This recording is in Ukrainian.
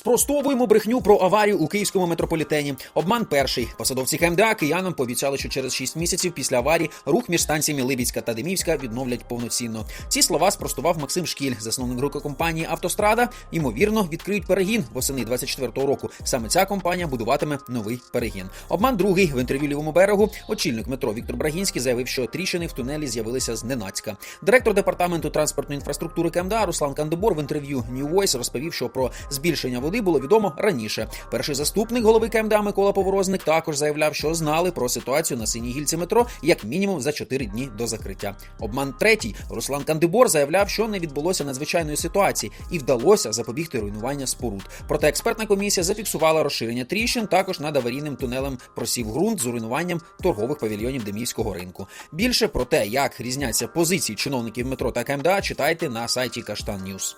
Спростовуємо брехню про аварію у київському метрополітені. Обман перший. Посадовці КМДА киянам пообіцяли, що через 6 місяців після аварії рух між станціями Либідська та Демівська відновлять повноцінно. Ці слова спростував Максим Шкіль, засновник компанії Автострада. Ймовірно, відкриють перегін восени 24-го року. Саме ця компанія будуватиме новий перегін. Обман другий в інтерв'ю лівому берегу. Очільник метро Віктор Брагінський заявив, що тріщини в тунелі з'явилися зненацька. Директор департаменту транспортної інфраструктури КМДА Руслан Кандебор в інтерв'ю New Voice розповів, що про збільшення води було відомо раніше. Перший заступник голови КМДА Микола Поворозник також заявляв, що знали про ситуацію на синій гільці метро як мінімум за 4 дні до закриття. Обман третій Руслан Кандибор заявляв, що не відбулося надзвичайної ситуації і вдалося запобігти руйнування споруд. Проте експертна комісія зафіксувала розширення тріщин. Також над аварійним тунелем просів ґрунт з руйнуванням торгових павільйонів Демівського ринку. Більше про те, як різняться позиції чиновників метро та КМДА, читайте на сайті Каштан Ньюс.